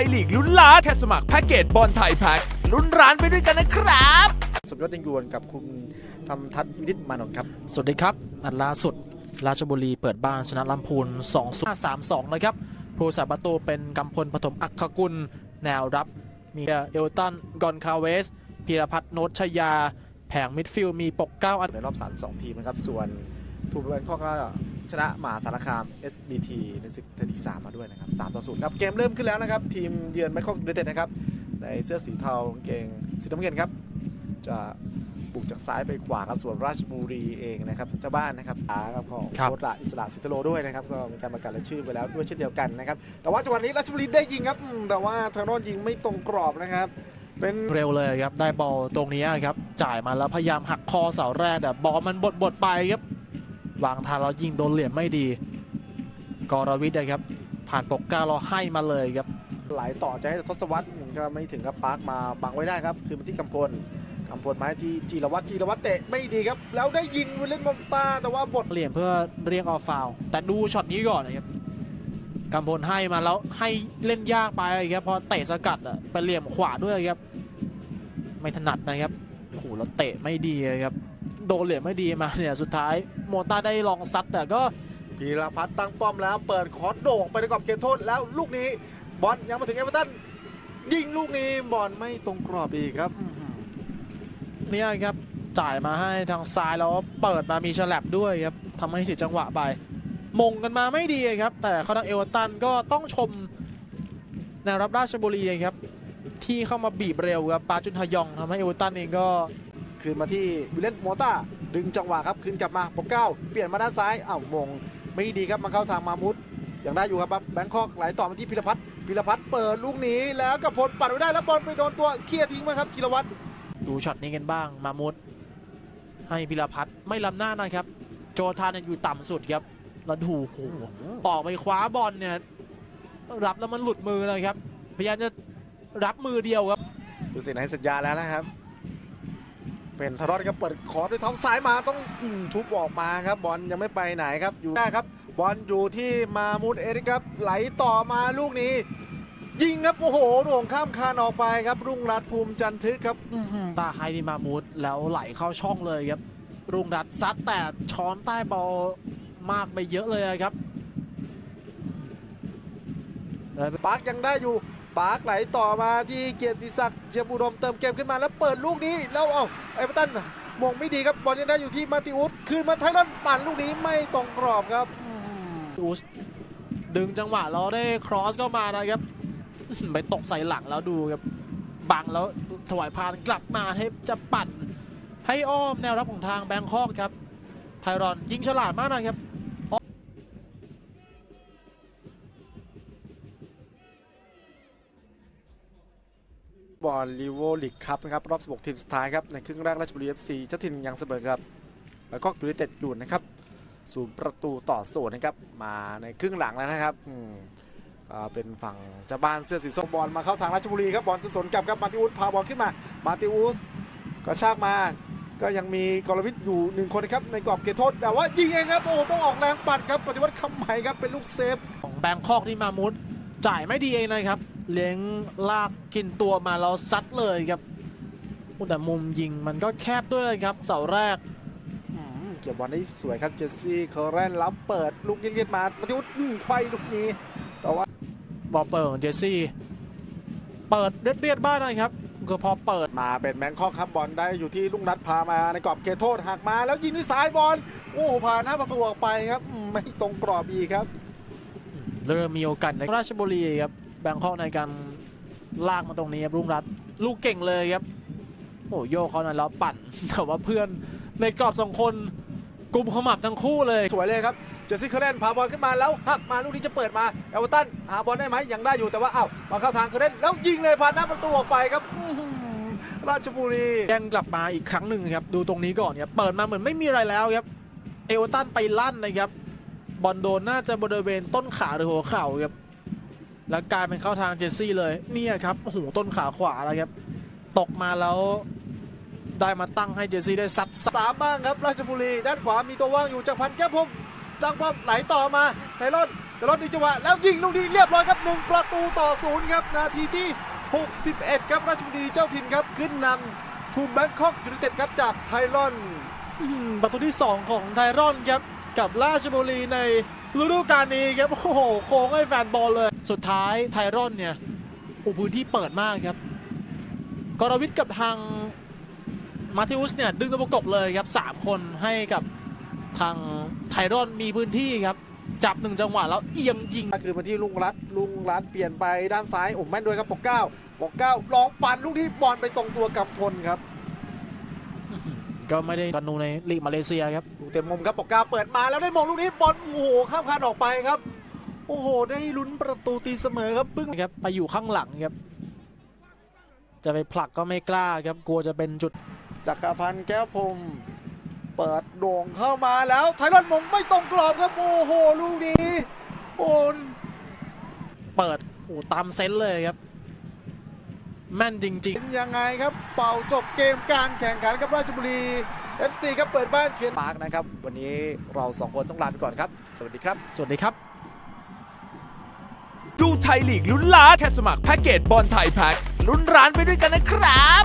ยลีกลุ้นล้านแค่สมัครแพ็กเกจบอลไทยแพ็กลุ้นร้านไปด้วยกันนะครับ สมยศยังยวนกับคุณธรรมทัศน์วินิตมานนท์ครับ สวัสดีครับ นัดล่าสุด ราชบุรีเปิดบ้านชนะลำพูน2 0 3 2นะครับผู้สาประตูเป็นกำพลปฐมอักขกุล แนวรับ มีเอลตัน กอนคาเวสพีรพัฒน์โนชยา แผงมิดฟิลด์มีปกเก้าอันในรอบ32ทีมนะครับ ส่วนทูบแบงคอกก็ ชนะมหาสารคาม SBT ในศึกเทนนิสามมาด้วยนะครับ3ต่อ0ครับ เกมเริ่มขึ้นแล้วนะครับ ทีมเยือนแบงคอกยูไนเต็ดนะครับ ในเสื้อสีเทากางเกงสีน้ำเงินครับ จะบุกจากซ้ายไปขวาครับ ส่วนราชบุรีเองนะครับเจ้าบ้านนะครับสาครับของครับ โคตรละอิสระสิทธโลด้วยนะครับ ก็มีการประกาศรายชื่อไปแล้วด้วยเช่นเดียวกันนะครับ แต่ว่าจังหวะนี้ราชบุรีได้ยิงครับอืมแต่ว่าทางโนนยิงไม่ตรงกรอบนะครับ เป็น เร็วเลยครับ ได้บอลตรงนี้ครับ จ่ายมาแล้วพยายามหักคอเสาแรกแต่บอลมันบดบดๆไปครับ วางทางเรายิงโดนเหลี่ยมไม่ดี กรวิทย์นะครับ ผ่านปกเก้าเราให้มาเลยครับ ไหลต่อจะให้ทศวรรษก็ไม่ถึงกับปาร์คมาบังไว้ได้ครับ คือมาที่กำพลกำพลไม้ที่จีรวัตรจีรวัตรเตะไม่ดีครับ แล้วได้ยิงวิลเล่นมอมตาแต่ว่าบทเหลี่ยมเพื่อเรียกออฟฟาวแต่ดูช็อตนี้ก่อนนะครับกำพลให้มาแล้วให้เล่นยากไปครับพอเตะสกัดอะไปเหลี่ยมขวาด้วยครับ ไม่ถนัดนะครับโอ้โหแล้วเตะไม่ดีครับ โดนเหลี่ยมไม่ดีมาเนี่ยสุดท้ายโมต้าได้ลองซัดแต่ก็พีรพัฒน์ตั้งป้อมแล้วเปิดคอร์สโด่งไปในกรอบเขตโทษแล้วลูกนี้บอลยังมาถึงเอเวอร์ตันยิงลูกนี้บอลไม่ตรงกรอบอีกครับอื้อหือเนี่ยครับจ่ายมาให้ทางซ้ายแล้วเปิดมามีฉลับด้วยครับทำให้เสียจังหวะไปมงกันมาไม่ดีครับ แต่เขาทางเอเวอร์ตันก็ต้องชมแนวรับราชบุรีครับ ที่เข้ามาบีบเร็วครับปาจุนฮยองทำให้เอเวอร์ตันเองก็ คืนมาที่วิลเล่นโมต้าดึงจังหวะครับคืนกลับมาปกเก้าเปลี่ยนมาด้านซ้ายอ้าวมงไม่ดีครับมาเข้าทางมามุดยังได้อยู่ครับแบงคอกไหลต่อมาที่พิรพัฒน์พิรพัฒน์เปิดลูกนี้แล้วกับพลปัดไว้ได้แล้วบอลไปโดนตัวเคลียร์ทิ้งมาครับกีรวัตรดูช็อตนี้กันบ้างมามุดให้พิรพัฒน์ไม่ล้ำหน้านะครับ โจทานเนี่ยอยู่ต่ำสุดครับแล้วดูโอ้โหออกไปคว้าบอลเนี่ยรับแล้วมันหลุดมือเลยครับ พยายามจะรับมือเดียวครับดูสินให้สัญญาแล้วนะครับ เป็นทารอดครับเปิดคอร์สด้วยเท้าซ้ายมาต้องอืมทุบออกมาครับบอลยังไม่ไปไหนครับอยู่ได้ครับบอลอยู่ที่มามูดเอริกครับไหลต่อมาลูกนี้ ยิงครับโอ้โหโด่งข้ามคานออกไปครับ รุ่งรัตน์ภูมิจันทึกครับอื้อหือตาไฮนิมามูดแล้วไหลเข้าช่องเลยครับ รุ่งรัตน์ซัดแต่ช้อนใต้บอลมากไปเยอะเลยครับเลยปาร์คยังได้อยู่ ปาร์คไหลต่อมาที่เกียรติศักดิ์เจียบุดมเติมเกมขึ้นมาแล้วเปิดลูกนี้แล้วเอาเอเวอร์ตันมงไม่ดีครับบอลยังได้อยู่ที่มาติอุสคืนมาไทยรอนปั่นลูกนี้ไม่ตรงกรอบครับอื้อหืออูสดึงจังหวะเราได้ครอสเข้ามานะครับไปตกใส่หลังแล้วดูครับบังแล้วถวายพานกลับมาให้จะปั่นให้อ้อมแนวรับของทางแบงคอกครับไทรอนยิงฉลาดมากนะครับ บอลลีโวลิกครับนะครับรอบ 16 ทีมสุดท้ายครับในครึ่งแรกราชบุรี FC เจ้าถิ่นยังเสมอครับแล้วก็ยูไนเต็ดอยู่นะครับศูนย์ประตูต่อศูนย์นะครับมาในครึ่งหลังแล้วนะครับอืมอ่าเป็นฝั่งเจ้าบ้านเสื้อสีส้มบอลมาเข้าทางราชบุรีครับบอลจะสวนกลับครับมาติอุสพาบอลขึ้นมามาติอุสก็ชากมาก็ยังมีกรวิทย์อยู่หนึ่งคนนะครับในกรอบเขตโทษแต่ว่ายิงเองครับโอ้ต้องออกแรงปัดครับปฏิวัติคำใหม่ครับเป็นลูกเซฟของแบงคอกที่มามุดจ่ายไม่ดีเองนะครับ เลี้ยงลากกินตัวมาเราซัดเลยครับโอ้แต่มุมยิงมันก็แคบด้วยครับเสาแรกอืมเก็บบอลได้สวยครับเจสซี่เคอร์เรนแล้วเปิดลูกเลียดๆมาปฏิวัติอื้อไฟลูกนี้ แต่ว่าบอลเปิดของเจสซี่ เปิดเรียดๆบ้างนะครับคือพอเปิดมาเป็นแมงคอกครับบอลได้อยู่ที่ลุงนัดพามาในกรอบเขตโทษหักมา แล้วยิงด้วยซ้ายบอลโอ้โหผ่านหน้าประตูออกไปครับอืมไม่ตรงกรอบอีกครับ เริ่มมีโอกาสในราชบุรีครับ แบงคอกในการลากมาตรงนี้ครับรุ่งรัตน์ลูกเก่งเลยครับโอ้โยกเขาหน่อยแล้วปั่นแต่ว่าเพื่อนในกรอบสองคนกลุ่มขมับทั้งคู่เลย สวยเลยครับ เจสซี่เคอร์เรนพาบอลขึ้นมาแล้วหักมาลูกนี้จะเปิดมาเอเวอร์ตันหาบอลได้ไหมยังได้อยู่แต่ว่าอ้าวมาเข้าทางเคอร์เรนแล้วยิงเลยผ่านหน้าประตูออกไปครับอื้อหือราชบุรีแย่งกลับมาอีกครั้งหนึ่งครับดูตรงนี้ก่อนครับเปิดมาเหมือนไม่มีอะไรแล้วครับเอเวอร์ตันไปลั่นนะครับบอลโดนน่าจะบริเวณต้นขาหรือหัวเข่าครับ แล้วกลายเป็นเข้าทางเจสซี่เลยเนี่ยครับโอ้โหต้นขาขวาแล้วครับ ตกมาแล้วได้มาตั้งให้เจสซี่ได้ซัดสามบ้างครับราชบุรี ด้านขวามีตัวว่างอยู่จากพันแก้วพงตั้งป้อมไหลต่อมาไทรอนแต่รถดีจังหวะแล้วยิงลูกนี้เรียบร้อยครับหนึ่งประตูต่อศูนย์ครับนาทีที่ 61 ครับราชบุรีเจ้าถิ่นครับขึ้นนำทูแบงคอกยูไนเต็ดครับจากไทรอนประตูที่ 2 ของไทรอนครับกับราชบุรีใน ฤดูกาลนี้ครับโอ้โหโค้งให้แฟนบอลเลย สุดท้ายไทรอนเนี่ยโอ้พื้นที่เปิดมากครับกรวิทย์กับทางมาธิอุสเนี่ยดึงตัวประกบเลยครับ3คนให้กับทางไทรอนมีพื้นที่ครับ จับหนึ่งจังหวะแล้วเอียงยิงก็คือมาที่ลุงรัฐลุงรัฐเปลี่ยนไปด้านซ้ายโอ้แม่นด้วยครับปกเก้าปกเก้าลองปั่นลูกที่บอลไปตรงตัวกับพลครับ ก็ไม่ได้กันนูในลีกมาเลเซียครับลูกเต็มมุมครับปกเก้าเปิดมาแล้วได้มองลูกนี้บอลโอ้โหข้ามคานออกไปครับ โอ้โห ได้ลุ้นประตูตีเสมอครับปึ้งครับไปอยู่ข้างหลังครับ จะไปผลักก็ไม่กล้าครับกลัวจะเป็นจุดจักรพันธ์แก้วพรหมเปิดโด่งเข้ามาแล้วไทรอนมงไม่ตรงกรอบครับโอ้โหลูกนี้โอ้เปิดโอ้ตามเซนส์เลยครับ แม่นจริงเป็นยังไงครับเป่าจบเกมการแข่งขันกับราชบุรี FC ครับเปิดบ้านเชียร์มาร์กนะครับ วันนี้เราสองคนต้องลาไปก่อนครับ สวัสดีครับ ๆ สวัสดีครับ ดูไทยลีกลุ้นล้านแค่สมัครแพ็กเกจบอลไทยแพ็กลุ้นร้านไปด้วยกันนะครับ